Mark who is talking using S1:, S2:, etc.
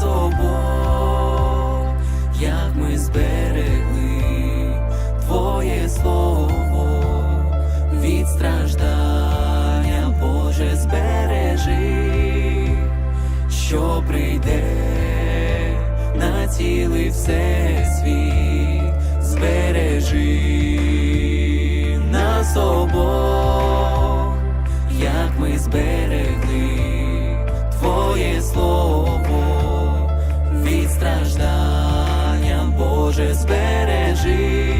S1: нас як ми зберегли Твоє слово від страждання, Боже, збережи, що прийде на цілий всесвіт, збережи нас собою. j'espère un jour.